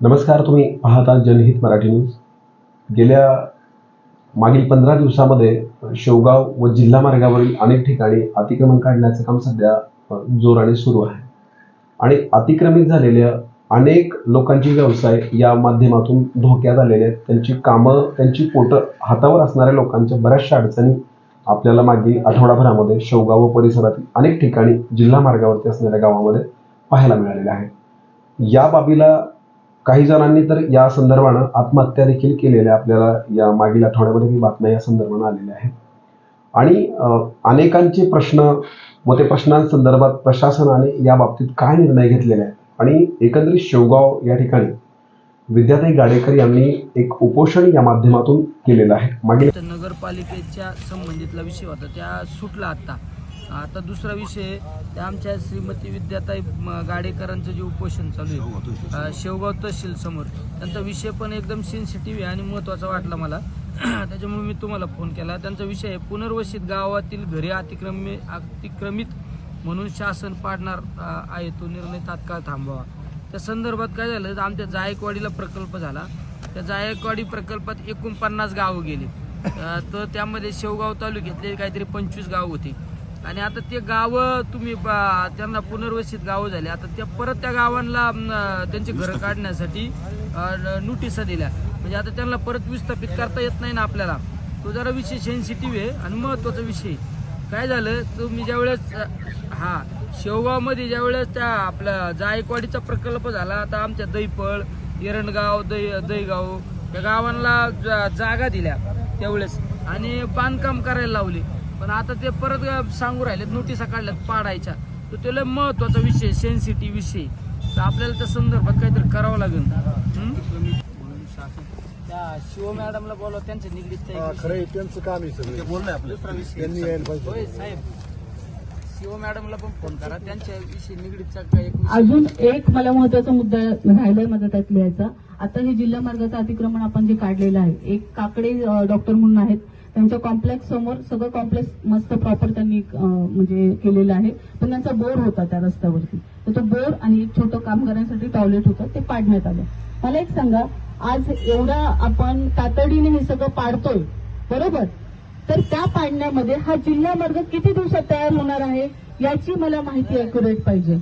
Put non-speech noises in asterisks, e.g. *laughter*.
नमस्कार तुम्ही पाहता जनहित मराठी न्यूज गेल्या मागील पंधरा दिवसामध्ये शेवगाव व जिल्हा मार्गावरील अनेक ठिकाणी अतिक्रमण काढण्याचं काम सध्या जोराने सुरू आहे. आणि अतिक्रमित झालेल्या अनेक लोकांचे व्यवसाय या माध्यमातून धोक्यात आलेले आहेत. त्यांची कामं त्यांची पोटं हातावर असणाऱ्या लोकांच्या बऱ्याचशा अडचणी आपल्याला मागील आठवडाभरामध्ये शेवगाव व परिसरातील अनेक ठिकाणी जिल्हा मार्गावरती असणाऱ्या गावामध्ये पाहायला मिळालेल्या आहेत. या बाबीला काही जणांनी तर या संदर्भानं आत्महत्या देखील केलेल्या आपल्याला या मागील आठवड्यामध्ये काही बातम्या या संदर्भानं आलेल्या आहेत. आणि अनेकांचे प्रश्न व ते प्रश्नांसंदर्भात प्रशासनाने या बाबतीत काय निर्णय घेतलेले आहेत आणि एकंदरीत शेवगाव या ठिकाणी विद्याताई गाडेकर यांनी एक उपोषण या माध्यमातून केलेलं आहे. मागील नगरपालिकेच्या संबंधितला विषय होता. त्या सुटला आता आता दुसरा विषय आमच्या श्रीमती विद्याताई गाडेकरांचं जे उपोषण चालू आहे शेवगाव तहसील समोर. त्यांचा विषय पण एकदम सेन्सिटिव्ह आहे आणि महत्त्वाचा वाटला मला. *clears throat* त्याच्यामुळे मी तुम्हाला फोन केला. त्यांचा विषय आहे पुनर्वसित गावातील घरे अतिक्रमी अतिक्रमित म्हणून शासन पाडणार आहे तो निर्णय तात्काळ थांबवा. त्या संदर्भात काय झालं तर आमच्या जायकवाडीला प्रकल्प झाला. त्या जायकवाडी प्रकल्पात एकूण पन्नास गावं गेली. तर त्यामध्ये शेवगाव तालुक्यातले काहीतरी पंचवीस गाव होते. आणि आता ते गावं तुम्ही त्यांना पुनर्वसित गावं झाले. आता त्या परत त्या गावांना त्यांची घरं काढण्यासाठी नोटिसा दिल्या. म्हणजे आता त्यांना परत विस्थापित करता येत नाही ना आपल्याला. तो जरा विषय सेन्सिटिव्ह आहे आणि महत्त्वाचा विषय. काय झालं तुम्ही ज्यावेळेस अ, हा शेवगावमध्ये ज्यावेळेस त्या आपल्या जायकवाडीचा प्रकल्प झाला आता आमच्या दैपळ एरणगाव दै दैगाव त्या गावांना जा- जागा दिल्या त्यावेळेस. आणि बांधकाम करायला लावले. पण आता ते परत सांगू राहिलेत नोटिसा काढल्यात पाडायच्या. तर त्याला महत्त्वाचा विषय सेन्सिटिव्ह विषय. तर आपल्याला त्या संदर्भात काहीतरी करावं लागेल. हं? त्या शिव मॅडमला बोलवा त्यांच्या निगडीत खरं आहे, त्यांचं काम आहे सगळं. दुसरा विषय त्यांनी यायला पाहिजे. होय साहेब. शिव मॅडमला पण फोन करा. त्यांच्या विषयी निगडीतचा काही एक विषय. अजून एक मला महत्त्वाचा मुद्दा राहिलाय माझा त्यात लिहायचा आता हे जिल्हा मार्गाचं अतिक्रमण आपण जे काढलेलं आहे एक काकडे डॉक्टर म्हणून आहेत त्यांच्या कॉम्प्लेक्स समोर सगळं कॉम्प्लेक्स मस्त प्रॉपर त्यांनी म्हणजे केलेलं आहे. पण त्यांचा बोर होता त्या रस्त्यावरती. तर तो बोर आणि एक छोटं कामगारांसाठी टॉयलेट होतं ते पाडण्यात आलं. मला एक सांगा आज एवढा आपण तातडीने हे सगळं पाडतोय बरोबर? तर त्या पाडण्यामध्ये हा जिल्हा मार्ग किती दिवसात तयार होणार आहे याची मला माहिती अॅक्युरेट पाहिजे.